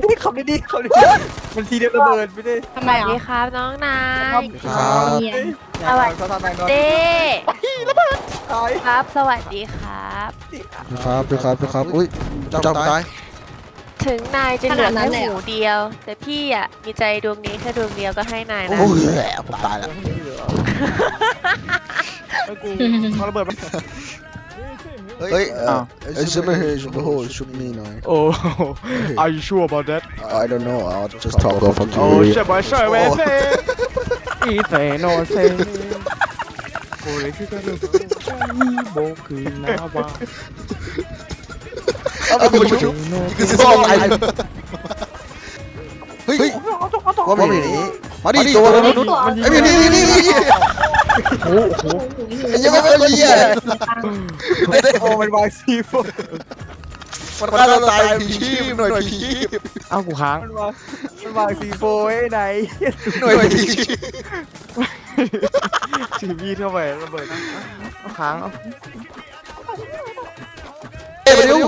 ไม่ได้ขับดีๆขับดีๆมันทีเดียวระเบิดไม่ได้ทำไมสวัสอะดีครับน้องนายครับเนียนสวัสดีเขาทำอะไรเนาะเด้ตายครับ สวัสดีครับครับพี่ครับพี่ครับอุ้ยจ้องตายถึงนายจะเหลือแค่หูเดียว แต่พี่อะมีใจดวงนี้แค่ดวงเดียวก็ให้นายนะโอ้ยแหละผมตายแล้วไอ้กูเขาระเบิดมัน เฮ้ยเออไอ้ชิมเฮ้ยชิมโหชุบนี่หน่อยโอ้ Are you sure about that I don't know I'll just talk over you โอ้ใช่ไหมใช่ไหมเซ่อีเซโนเซโอ้ยคือกันเลยโบคือหน้าวาเอาไปชุบคือซ่อมอะไรเฮ้ยว่าไม่หนีมาดิตัวมนุษย์ไอ้นี่นี่นี่นี่ โอ้โหยังไม่เป็นเหี้ยโอ้มันวางซีโฟมันฆ่าตัวตายผีชีพหน่วยผีชีพเอ้ากูค้างมันวางมันวางซีโฟไว้ไหนหน่วยผีชีพถือมีดเข้าไประเบิดเอาค้างเอาเอ้ยเร็ว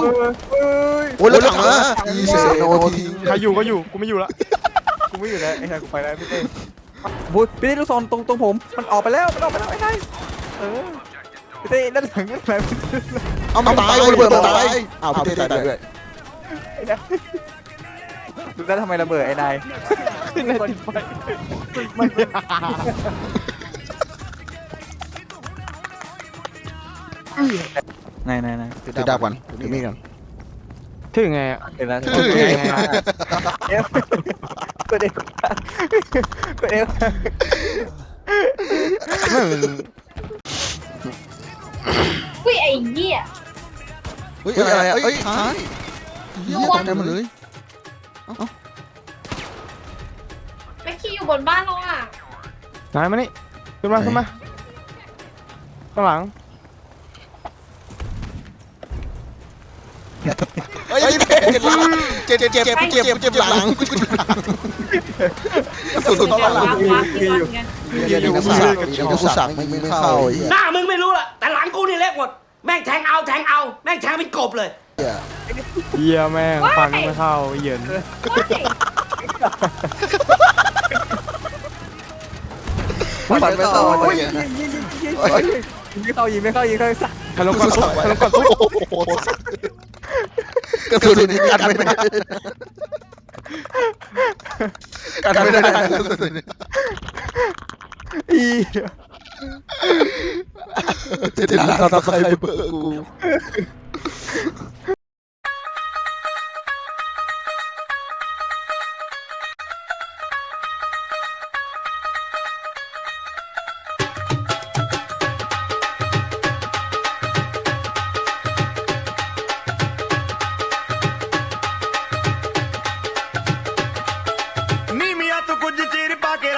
เฮ้ยโอ้ยแล้วถังนะอีเซโนทีใครอยู่ก็อยู่กูไม่อยู่ละกูไม่อยู่แล้วไอ้ชายกูไปแล้วพี่เต้ บุตรพี่เต้ลูกศรตรงตรงผม มันออกไปแล้ว มันออกไปแล้วไอ้ชายเออพี่เต้ด้านหลังนั่นแหละเอามันตายระเบิดมันตายอ้าวพี่เต้ตายด้วยดูได้ทำไมระเบิดไอ้นายขึ้นในติดไฟมันนายนายนายถือดาบก่อนถือมีดก่อนถึงไงอะเดี๋ยวนะถึงไงเอฟ กดเอฟกดเอฟอุ้ยไอ้เหี้ย เฮ้ยอะไรอะเฮ้ยท้ายเหี้ยตกใจหมดเลยแม็กกี้อยู่บนบ้านเราอะ นายมานี่ขึ้นมาขึ้นมาข้างหลัง ฮ้ยเจ็บเจ็บเจ็บเจ็บเจ็บเจ็บหลังสุดสุดต้องหลังว้าคือวันกันเดี๋ยวกูสั่งเดี๋ยวกูสั่งไม่ไม่เข้าหน้ามึงไม่รู้ล่ะแต่หลังกูนี่เล็กหมดแม่งแทงเอาแทงเอาแม่งแทงเป็นกบเลยเยี่ยแม่งฟันไม่เข้าเยินมันไม่เข้าไอ้เยยิงไม่เข้ายิงไม่เข้ายิงเข้าสักฮัลโหลกูก่อนสั่งไว้ฮัลโหลก่อนโอ้โห กระสุนนี่กันไม่ได้กันไม่ได้กระสุนอีจะถึงหลังตะไคร้เบอร์กู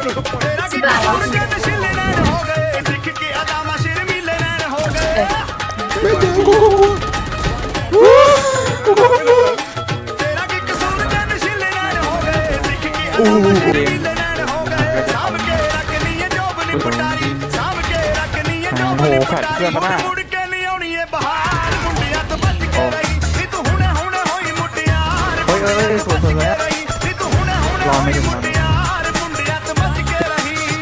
โอ้โหแฟดเพื่อนมากเฮ้ยเฮ้ยสวยสวยเลยรอไม่ถึงนะ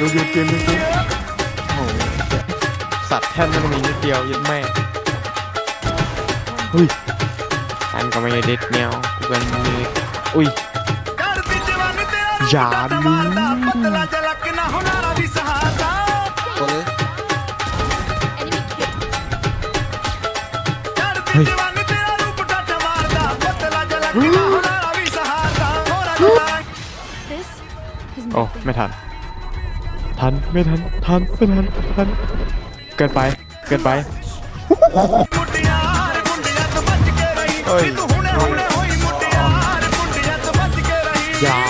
ดูยุดิกมหยุดเกมโอ้โหสัตว์แท่นมัมีนิดเดียวยัดแม่อุ้ยฉันก็ไม่ได้เด็ดแนวกูกันมีอุ้ยยาลูเฮ้ยโอ้ไม่ทัน ทันไม่ทันทันไม่ทันทันเกินไปเกินไปอย่า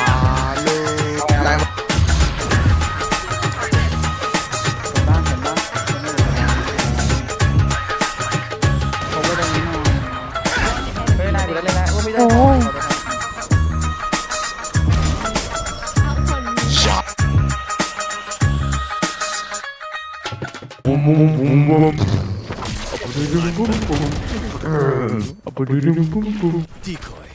Decoy.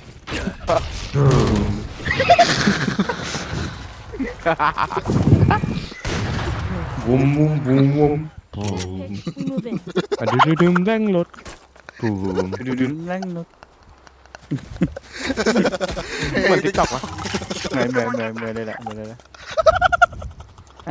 Vum vum vum vum. Adudum bang lột. Boom. Adudum bang lột. Mày cái chọc à? Mày mày mày mày đây lại, mày đây lại.